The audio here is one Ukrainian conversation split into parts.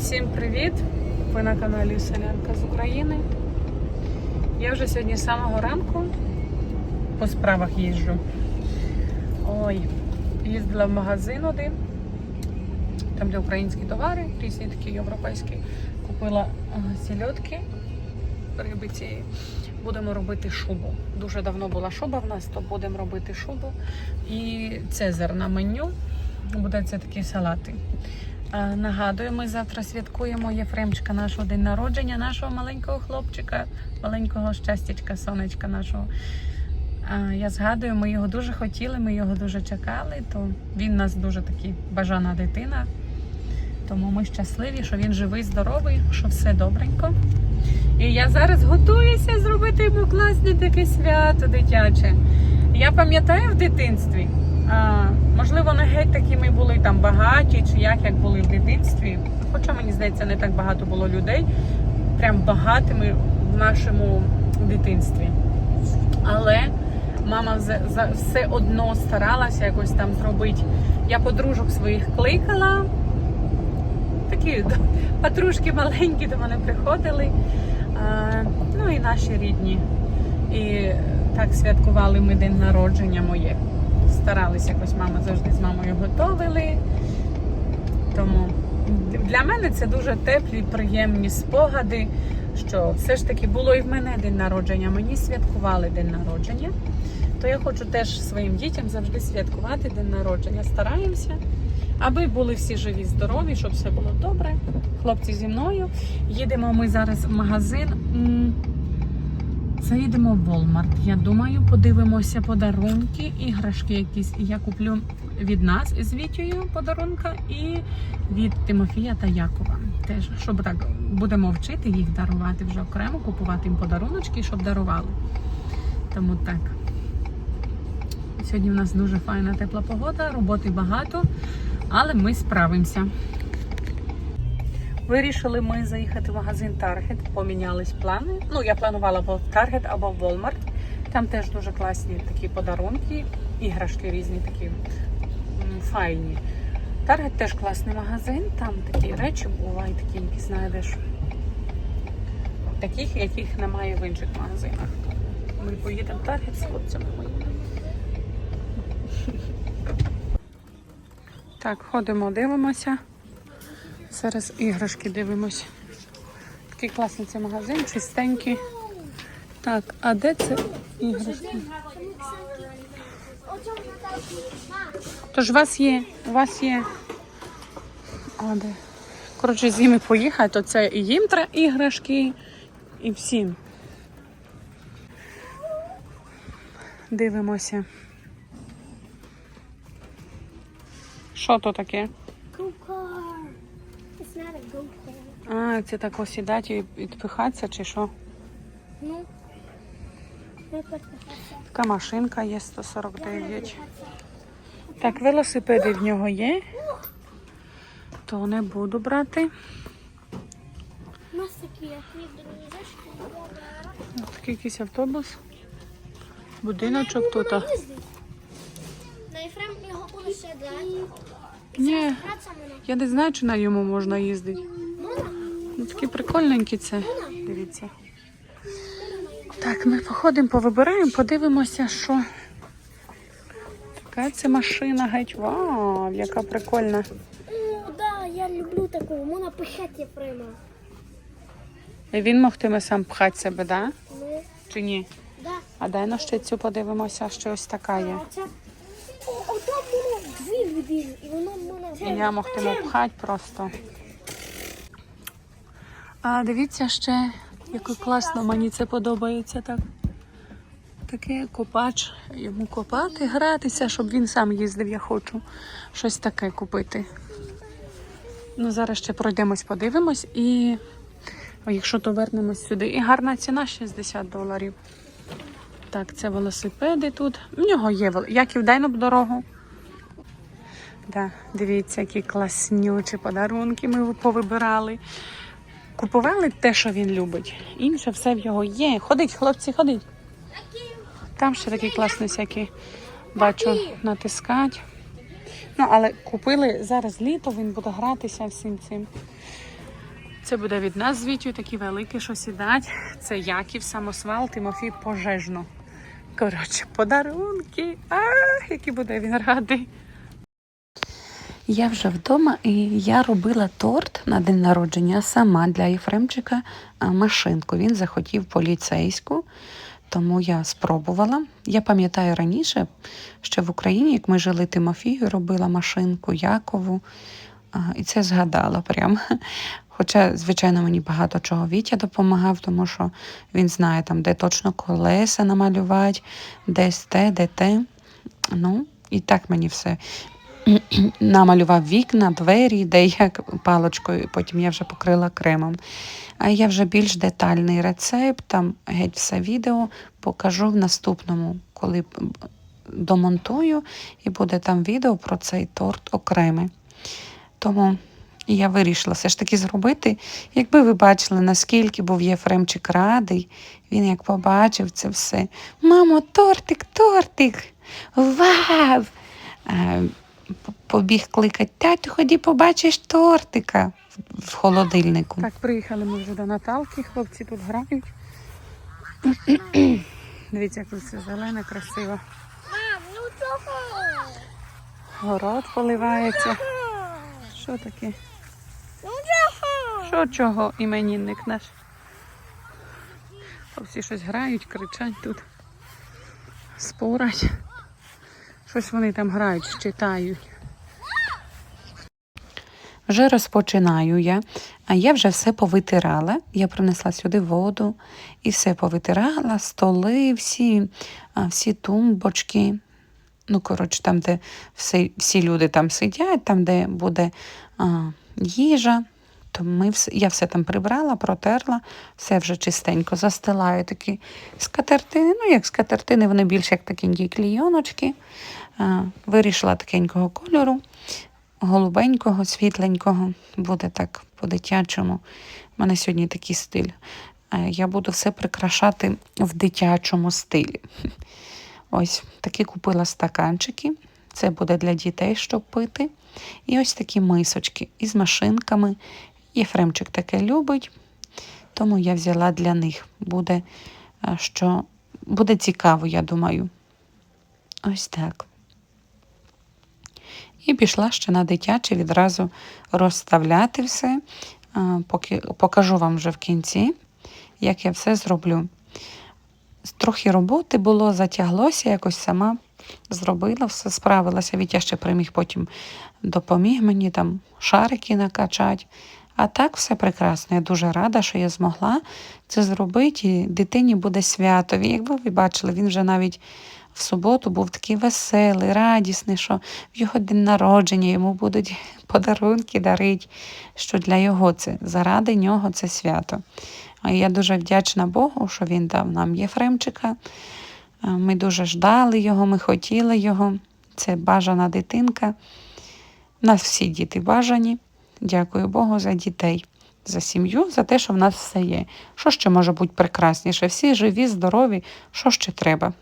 Всім привіт! Ви на каналі Селянка з України. Я вже сьогодні з самого ранку по справах їжджу. Ой, їздила в магазин один, там де українські товари, різні такі європейські. Купила ага, сільотки, риби цієї. Будемо робити шубу. Дуже давно була шуба в нас, то будемо робити шубу. І цезар на меню. Буде це такі салати. Е, Нагадую, ми завтра святкуємо Єфремчика нашого день народження, нашого маленького хлопчика, маленького щастячка, сонечка нашого. Е, Я згадую, ми його дуже хотіли, ми його дуже чекали, то він у нас дуже такий бажана дитина. Тому ми щасливі, що він живий, здоровий, що все добренько. І я зараз готуюся зробити йому класне таке свято дитяче. Я пам'ятаю в дитинстві. Можливо, не геть такі ми були там багаті, чи як, як були в дитинстві. Хоча мені здається, не так багато було людей, прям багатими в нашому дитинстві. Але мама все одно старалася якось там зробити. Я подружок своїх кликала. Такі да, подружки маленькі до мене приходили. Ну і наші рідні. І так святкували ми день народження моє. Старалися якось мама завжди з мамою готовили. Тому для мене це дуже теплі, приємні спогади, що все ж таки було і в мене день народження. Мені святкували день народження. То я хочу теж своїм дітям завжди святкувати день народження. Стараємося, аби були всі живі, здорові, щоб все було добре. Хлопці зі мною. Їдемо ми зараз в магазин. Заїдемо в Walmart. Я думаю, подивимося подарунки, іграшки якісь. Я куплю від нас з Вітєю подарунка і від Тимофія та Якова. Теж, щоб так будемо вчити їх дарувати вже окремо, купувати їм подаруночки, щоб дарували. Тому так. Сьогодні в нас дуже файна тепла погода, роботи багато, але ми справимося. Вирішили ми заїхати в магазин Target, помінялись плани. Ну, я планувала або в Target, або в Walmart. Там теж дуже класні такі подарунки, іграшки різні такі файні. Target теж класний магазин, там такі речі бувають, такі, які знайдеш. Таких, яких немає в інших магазинах. Ми поїдемо в Target з хлопцями моїми. Так, ходимо, дивимося. Зараз іграшки дивимось. Такий класний цей магазин, чистенький. Так, а де це іграшки? Тож у вас є, у вас є. А де? Коротше, з ними поїхати, то це і їм треба іграшки, і всім. Дивимося. Що то таке? Go-kart. А, це так осідати і відпихатися, чи що? Ну. Ну, Така машинка є 149. Так, велосипеди в нього є. То не буду брати. У нас такі, Такий якийсь автобус. Будиночок тут. На Ефрем його буде ще дати. Ні, я не знаю, чи на йому можна їздити. Ну, такі прикольненькі це. Дивіться. Так, ми походимо, повибираємо, подивимося, що. Така це машина геть. Вау, яка прикольна. Да, я люблю таку. Можна пихати Ефрема. І він могтиме сам пхати себе, да? Ну, Чи ні? да. А дай на ще цю подивимося, що ось така є. А це... О, о, там воно дві людини. І воно мене... І я могтиму пхати просто. А дивіться ще, як класно мені це подобається так. Таке копач, йому копати, гратися, щоб він сам їздив, я хочу щось таке купити. Ну, зараз ще пройдемось, подивимось і якщо то вернемось сюди. І гарна ціна 60 доларів. Так, це велосипеди тут. В нього є вел- Яків, дай нам дорогу. Да, дивіться, які класнючі подарунки ми повибирали. Купували те, що він любить. Інше все в його є. Ходить, хлопці, ходить. Там ще такі класні всякі, бачу, натискать. Ну, але купили зараз літо, він буде гратися всім цим. Це буде від нас з такі великі, що сідать. Це Яків, самосвал, Тимофій пожежно. Коротше, подарунки. Ах, який буде він радий. Я вже вдома і я робила торт на день народження сама для Єфремчика машинку. Він захотів поліцейську, тому я спробувала. Я пам'ятаю раніше, що в Україні, як ми жили Тимофію, робила машинку Якову, і це згадала прям. Хоча, звичайно, мені багато чого Вітя допомагав, тому що він знає, там, де точно колеса намалювати, десь те, де те. Ну, і так мені все намалював вікна, двері, де як паличкою, потім я вже покрила кремом. А я вже більш детальний рецепт, там геть все відео покажу в наступному, коли домонтую, і буде там відео про цей торт окремий. Тому я вирішила все ж таки зробити. Якби ви бачили, наскільки був Єфремчик радий, він як побачив це все. Мамо, тортик, тортик! Вау! Побіг кликати, тату, ході побачиш тортика в- холодильнику. Так, приїхали ми вже до Наталки, хлопці тут грають. Дивіться, як тут все зелене, красиво. Мам, ну чого? Город поливається. Що таке? Ну чого? Що чого іменінник наш? А Всі щось грають, кричать тут. Спорать. Щось вони там грають, читають. Вже розпочинаю я, а я вже все повитирала. Я принесла сюди воду і все повитирала, столи, всі, всі тумбочки. Ну, коротше, там, де всі, всі люди там сидять, там, де буде а, їжа, то ми все, я все там прибрала, протерла, все вже чистенько застилаю такі скатертини. Ну, як скатертини, вони більш як такенькі клійоночки. Вирішила такенького кольору, голубенького, світленького. Буде так по-дитячому. У мене сьогодні такий стиль. Е, Я буду все прикрашати в дитячому стилі. Ось такі купила стаканчики. Це буде для дітей, щоб пити. І ось такі мисочки із машинками. Єфремчик таке любить, тому я взяла для них. Буде, е, що буде цікаво, я думаю. Ось так. І пішла ще на дитяче відразу розставляти все. Е, Поки, покажу вам вже в кінці, як я все зроблю. Трохи роботи було, затяглося, якось сама зробила, все справилася. Вітя ще приміг потім допоміг мені там шарики накачати. А так все прекрасно. Я дуже рада, що я змогла це зробити. І дитині буде свято. Якби ви бачили, він вже навіть в суботу був такий веселий, радісний, що в його день народження йому будуть подарунки дарити, що для його це, заради нього це свято. А я дуже вдячна Богу, що він дав нам Єфремчика. Е, Ми дуже ждали його, ми хотіли його. Це бажана дитинка. У нас всі діти бажані. Дякую Богу за дітей, за сім'ю, за те, що в нас все є. Що ще може бути прекрасніше? Всі живі, здорові, що ще треба?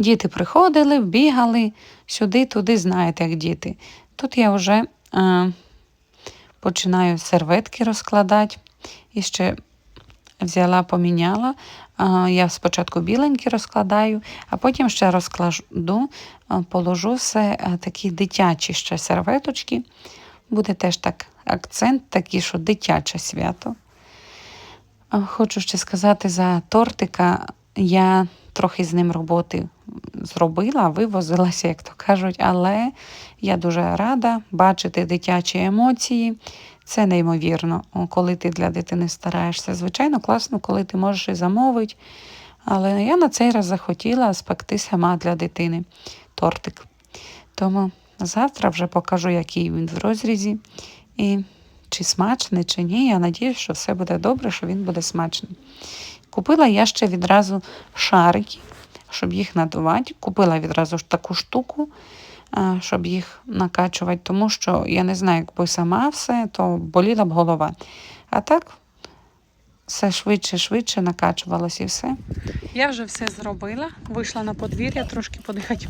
Діти приходили, бігали сюди, туди, знаєте, як діти. Тут я вже е, починаю серветки розкладати. І ще взяла, поміняла. А, Я спочатку біленькі розкладаю, а потім ще розкладу, а, положу все а, такі дитячі ще серветочки. Буде теж так акцент такий, що дитяче свято. А, Хочу ще сказати за тортика. Я трохи з ним роботи зробила, вивозилася, як то кажуть, але я дуже рада бачити дитячі емоції. Це неймовірно, коли ти для дитини стараєшся. Звичайно, класно, коли ти можеш і замовити. Але я на цей раз захотіла спекти сама для дитини тортик. Тому завтра вже покажу, який він в розрізі. І чи смачний, чи ні. Я надіюсь, що все буде добре, що він буде смачний. Купила я ще відразу шарики, щоб їх надувати. Купила відразу ж таку штуку, щоб їх накачувати, тому що я не знаю, якби сама все, то боліла б голова. А так все швидше, швидше накачувалося і все. Я вже все зробила. Вийшла на подвір'я, трошки подихати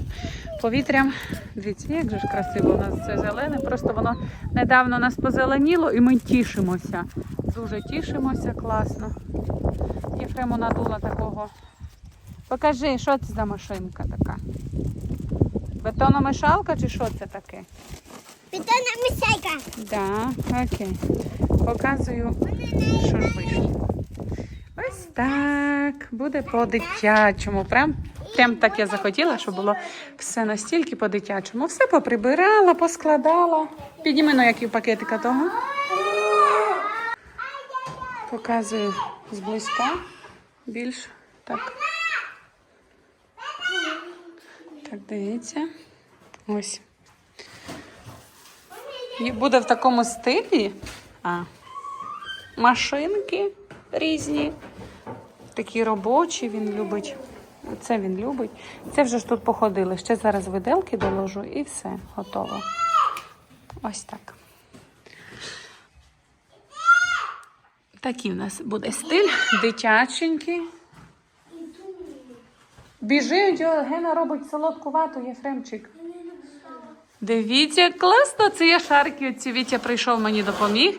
повітрям. Дивіться, як же ж красиво у нас це зелене. Просто воно недавно нас позеленіло і ми тішимося. Дуже тішимося, класно. Єфрему надула такого. Покажи, що це за машинка така? Бетономешалка чи що це таке? Питання мисайка. Да, окей. Показую, що ж вийшло. Ось так. Буде по-дитячому. Прям, прям так я захотіла, щоб було все настільки по-дитячому. Все поприбирала, поскладала. Підніми ну, які пакетика того. Показую зблизька. Більш так. Так, дивіться. Ось. І буде в такому стилі. А, машинки різні. Такі робочі він любить. Це він любить. Це вже ж тут походили. Ще зараз виделки доложу і все, готово. Ось так. Такий в нас буде стиль, дитяченький. Біжи, Гена робить солодку вату, Єфремчик. Дивіться, класно, це я шарики. Оці Вітя прийшов мені допоміг.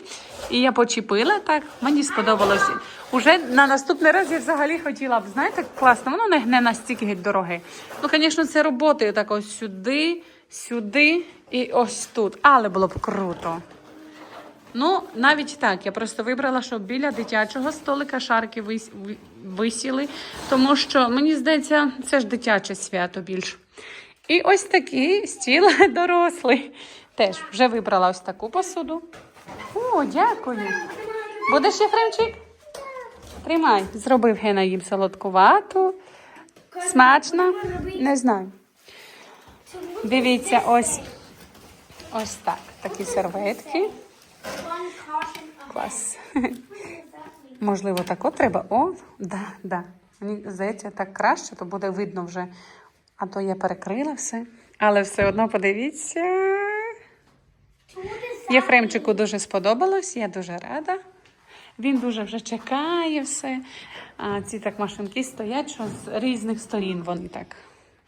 І я почепила так. Мені сподобалося. Уже на наступний раз я взагалі хотіла б, знаєте, класно, воно не гне настільки геть дороги. Ну, звісно, це роботи так ось сюди, сюди і ось тут. Але було б круто. Ну, навіть так. Я просто вибрала, щоб біля дитячого столика шарки вис- висіли, тому що мені здається, це ж дитяче свято більш. І ось такий стіл дорослий. Теж вже вибрала ось таку посуду. О, дякую. Будеш Єфремчик? Тримай. Зробив Гена їм солодку вату. Смачно? Не знаю. Дивіться, ось. Ось так. Такі серветки. Клас. Можливо, так от треба. О, да, да. Мені здається, так краще, то буде видно вже. А то я перекрила все. Але все одно подивіться. Єфремчику дуже сподобалось, я дуже рада. Він дуже вже чекає все. А ці так машинки стоять, що з різних сторін вони так.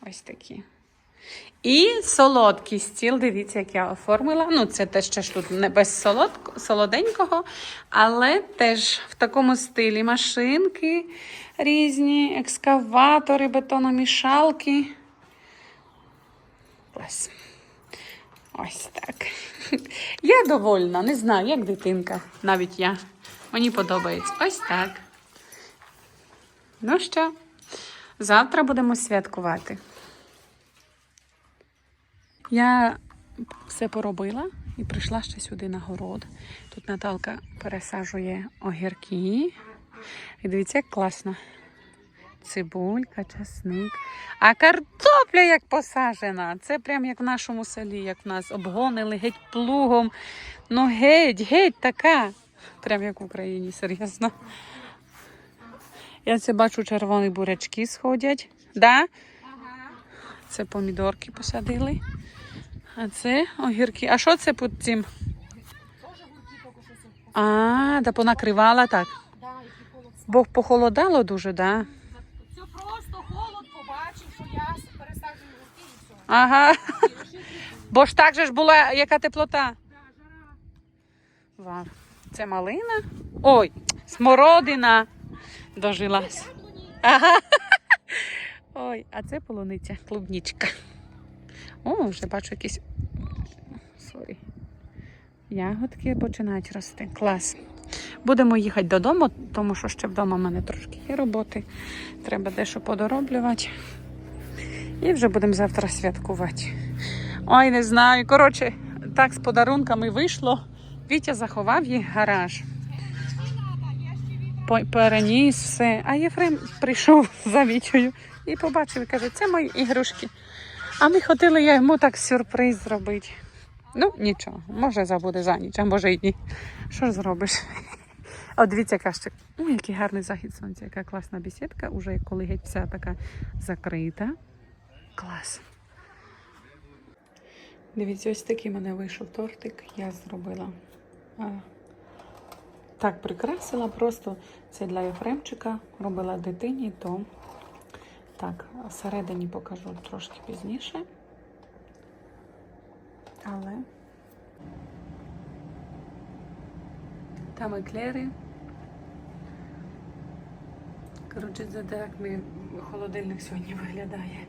Ось такі. І солодкий стіл, дивіться, як я оформила. Ну, це теж ще ж тут не без солоденького, але теж в такому стилі машинки різні, екскаватори, бетономішалки. Ось. Ось так. Я довольна, не знаю, як дитинка, навіть я. Мені подобається. Ось так. Ну що, завтра будемо святкувати. Я все поробила і прийшла ще сюди на город. Тут Наталка пересаджує огірки. І дивіться, як класно. Цибулька, часник. А картопля як посажена. Це прям як в нашому селі, як в нас обгонили геть плугом. Ну геть, геть така. Прям як в Україні, серйозно. Я це бачу, червоні бурячки сходять. Да? Це помідорки посадили. А це огірки. А що це під цим? А, да понакривала так. Бо похолодало дуже, да? Це просто холод побачив, що я пересаджую гурки і все. Ага. Бо ж так же ж була яка теплота. Вау. Це малина. Ой, смородина. Дожилась. Ага. Ой, а це полуниця, клубнічка. О, вже бачу якісь. Сорі. Ягодки починають рости. Клас. Будемо їхати додому, тому що ще вдома в мене трошки є роботи. Треба дещо подороблювати. І вже будемо завтра святкувати. Ой, не знаю. Коротше, так з подарунками вийшло. Вітя заховав в гараж. Переніс все. А Єфрем прийшов за Вітєю і побачив і каже, це мої ігрушки. А ми хотіли я йому так сюрприз зробити. Ну, нічого, може забуде за ніч, а може й ні. Що ж зробиш? От дивіться, яка ще. Ой, який гарний захід сонця, яка класна бесідка, уже коли геть вся така закрита. Клас. Дивіться, ось такий мене вийшов тортик. Я зробила так прикрасила, просто це для Єфремчика робила дитині, то так, всередині покажу трошки пізніше. Але там еклери. Коротше, це так мій холодильник сьогодні виглядає.